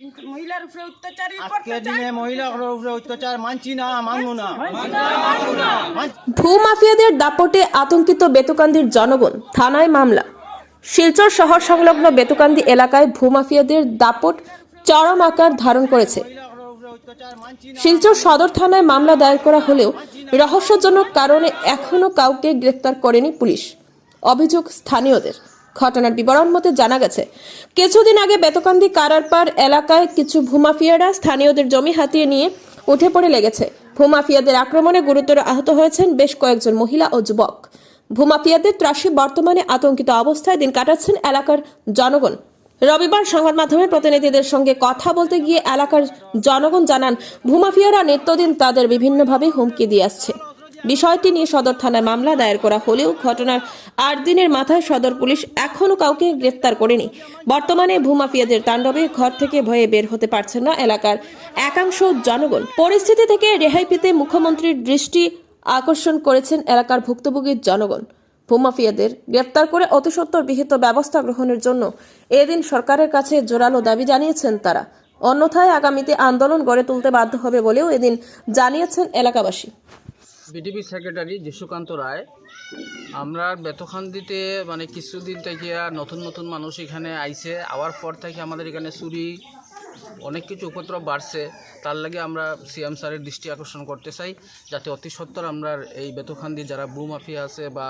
মহিলার উপরে অত্যাচারী আজকে দিনে মহিলাগুলোর উপরে অত্যাচার মানছি না মানবো না। মানছি ভূমাফিয়াদের দাপটে আতঙ্কিত বেতুকান্দির জনগণ থানায় মামলা। শিলচর শহর সংলগ্ন বেতুকান্দি এলাকায় ভূমাফিয়াদের দাপট চরম আকার ধারণ করেছে। শিলচর সদর থানায় মামলা দায়ের করা হলেও রহস্যজনক কারণে এখনও কাউকে গ্রেফতার করেনি পুলিশ। অভিযোগ স্থানীয়দের। ঘটনার বিবরণ মতে জানা গেছে, কিছুদিন আগে বেতকান্দি কারারপার এলাকায় কিছু ভূমাফিয়ারা স্থানীয়দের জমি হাতিয়ে নিয়ে উঠে পড়ে লেগেছে। ভূমাফিয়াদের আক্রমণে গুরুতর আহত হয়েছেন বেশ কয়েকজন মহিলা ও যুবক। ভূমাফিয়াদের ত্রাসে বর্তমানে আতঙ্কিত অবস্থায় দিন কাটাচ্ছেন এলাকার জনগণ। রবিবার সংবাদ মাধ্যমের প্রতিনিধিদের সঙ্গে কথা বলতে গিয়ে এলাকার জনগণ জানান, ভূমাফিয়ারা নিত্যদিন তাদের বিভিন্নভাবে হুমকি দিয়ে আসছে। বিষয়টি নিয়ে সদর থানায় মামলা দায়ের করা হলেও ঘটনার আট দিনের মাথায় সদর পুলিশ এখনও কাউকে গ্রেফতার করেনি। বর্তমানে ভূমাফিয়াদের তাণ্ডবে ঘর থেকে ভয়ে বের হতে পারছেন না এলাকার একাংশ জনগণ। পরিস্থিতি থেকে রেহাই পেতে মুখ্যমন্ত্রীর দৃষ্টি আকর্ষণ করেছেন এলাকার ভুক্তভোগী জনগণ। ভূমাফিয়াদের গ্রেপ্তার করে অতিসত্বর বিহিত ব্যবস্থা গ্রহণের জন্য এদিন সরকারের কাছে জোরালো দাবি জানিয়েছেন তারা। অন্যথায় আগামীতে আন্দোলন গড়ে তুলতে বাধ্য হবে বলেও এদিন জানিয়েছেন এলাকাবাসী। BDP secretary Jishukanta Roy. আমরা বেতখান্দিতে মানে কিছুদিন থেকে নতুন নতুন মানুষ এখানে আইছে। আওয়ার পর থেকে আমাদের এখানে চুরি, অনেক কিছু উপদ্রব বাড়ছে। তার লাগে আমরা সিএম স্যারের দৃষ্টি আকর্ষণ করতে চাই, যাতে অতি সত্বর আমরা এই বেতখান্দি যারা মাফিয়া আছে বা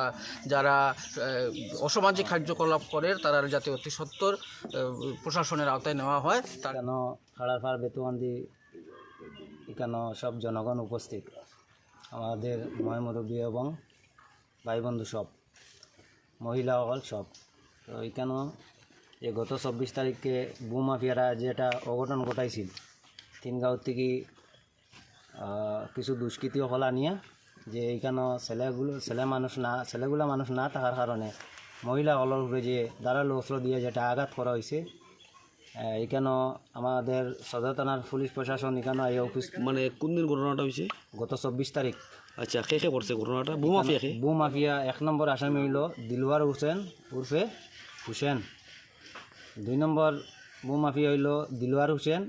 যারা অসামাজিক কার্যকলাপ করে, তারা যাতে অতি সত্বর প্রশাসনের আওতায় নেওয়া হয়। তার এখানো খাড়ারপাড় বেতুয়ান্দি এখানো সব জনগণ উপস্থিত? আমাদের ময় মুরব্বী এবং ভাই বন্ধু সব, মহিলা মহিলাসকল সব। তো এখানো যে গত চব্বিশ তারিখে বু মাফিয়ারা যেটা অঘটন ঘটাইছিল, তিনগাঁও থেকে কিছু কিছু দুষ্কৃতীসকল আনিয়া যে এইখানে ছেলেগুলো, ছেলে মানুষ না, ছেলেগুলা মানুষ না থাকার কারণে মহিলাসকলের উপরে যে ধারালো অস্ত্র দিয়ে যেটা আঘাত করা হয়েছে আহ, এখানেও আমাদের সদর থানার পুলিশ প্রশাসন এখানে এই অফিস মানে কোন দিন ঘটনাটা হয়েছে গত চব্বিশ তারিখ। আচ্ছা কে কে করছে ঘটনাটা? বোমাফিয়া কে? বু মাফিয়া এক নম্বর আসামি হইল দিলওয়ার হোসেন উর্ফে হুসেন। দুই নম্বর বু মাফিয়া হইল দিলওয়ার হোসেন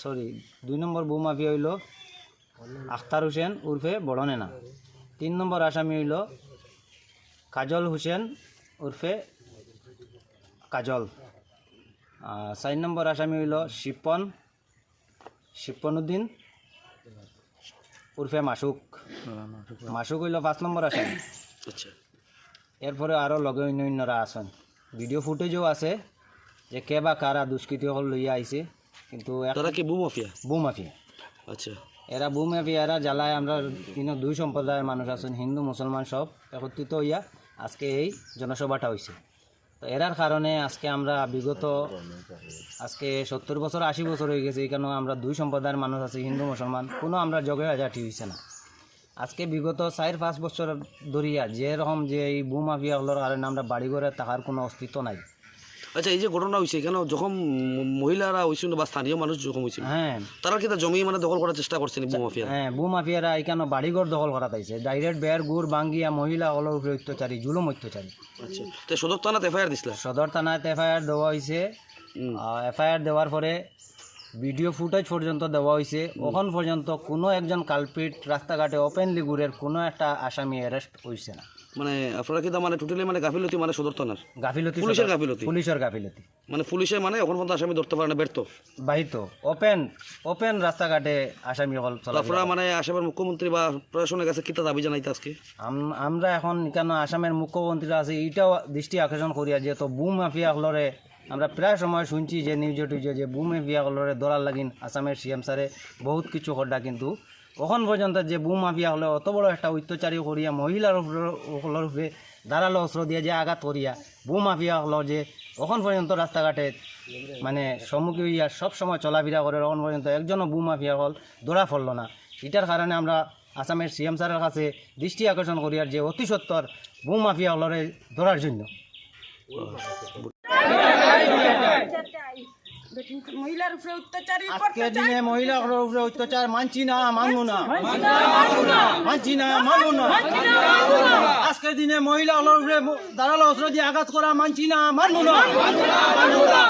সরি দুই নম্বর বু মাফিয়া হইল আখতার হোসেন উর্ফে বড়নেনা। তিন নম্বর আসামি হইল কাজল হোসেন উর্ফে কাজল। চার নম্বর আসামি হইল শিপন শিপনুদ্দিন উর্ফে মাসুক। মাসুক হইল পাঁচ নম্বর আসামি। আচ্ছা। এরপরে আরও লগে অন্য অন্যরা আছেন। ভিডিও ফুটেজও আছে যে কে বা কারা দুষ্কৃতীসকল লইয়া আইছে কিন্তু তারা কি বু মাফিয়া? আচ্ছা। এরা বু মাফিয়া এরা জ্বালায় আমরা কিন্তু দুই সম্প্রদায়ের মানুষ আছেন হিন্দু মুসলমান সব একত্রিত হইয়া আজকে এই জনসভাটা হয়েছে তো এরার কারণে আজকে আমরা বিগত আজকে সত্তর বছর, আশি বছর হয়ে গেছে এখানেও আমরা দুই সম্প্রদায়ের মানুষ আছে, হিন্দু, মুসলমান। কোনো আমরা জগে হাজাটি হয়েছে না। আজকে বিগত চার, পাঁচ বছর ধরিয়া যেরকম যে এই বুমাফিয়া হলোর কারণে আমরা বাড়িঘরে তাহার কোনো অস্তিত্ব নাই। আচ্ছা এই যে ঘটনা হয়েছে এখানে যখন মহিলারা হয়েছিল বা স্থানীয় মানুষ যখন হয়েছিল হ্যাঁ। তারা কিন্তু জমি মানে দখল করার চেষ্টা করছেন বোমাফিয়া হ্যাঁ বু মাফিয়ারা এখানে বাড়িঘর দখল করা তাইছে ডাইরেক্ট বেয়ার গুড় বাঙ্গিয়া মহিলা উপরে অত্যাচারী জুলুম অত্যাচারী। আচ্ছা তো সদর থানাতে এফআইআর দিছিলা? সদর থানায় এফআইআর দেওয়া হয়েছে এফআইআর দেওয়ার পরে ভিডিও ফুটেজ পর্যন্ত দেওয়া হয়েছে ওখান পর্যন্ত কোনো একজন কালপিট রাস্তাঘাটে ওপেনলি ঘুরের কোনো একটা আসামি অ্যারেস্ট হয়েছে না। মানে আপনারা কিন্তু মানে টোটালি মানে গাফিলতি মানে সদর থানার গাফিলতি পুলিশের গাফিলতি? পুলিশের গাফিলতি। মানে পুলিশে মানে এখন পর্যন্ত আসামি ধরতে পারে না ব্যর্থ। বাহিত। ওপেন ওপেন রাস্তাঘাটে আসামি হল আপনারা মানে আসামের মুখ্যমন্ত্রী বা প্রশাসনের কাছে কিতা দাবি জানাইতে আজকে? আম- আমরা এখন কেন আসামের মুখ্যমন্ত্রীরা আছে এইটাও দৃষ্টি আকর্ষণ করিয়া যে তো বুম মাফিয়া হলরে আমরা প্রায় সময় শুনছি যে নিউজে টুজে যে বু মাফিয়া হলরে দলার লাগিন আসামের সিএম স্যারে বহুত কিছু করা কিন্তু এখন পর্যন্ত যে বু মাফিয়া হলে অত বড় একটা অত্যাচারী করিয়া মহিলার হলর উপরে ধারালো অস্ত্র দিয়ে যে আঘাত করিয়া। বু মাফিয়া হল যে এখন পর্যন্ত রাস্তাঘাটে মানে সম্মুখী হইয়া সবসময় চলাফেরা করে এখন পর্যন্ত একজনও বু মাফিয়া হল ধরা পড়ল না। এটার কারণে আমরা আসামের সিএম স্যারের কাছে দৃষ্টি আকর্ষণ করি আর যে অতি সত্তর বু মাফিয়া হলরে ধরার জন্য। মহিলার উপরে অত্যাচারী আজকে দিনে উপরে অত্যাচার মানছি না মানবো না। মানছি না মানবো না। আজকের দিনে মহিলা উপরে দাঁড়াল অস্ত্র দিয়ে আঘাত করা মানছি না মানবো না।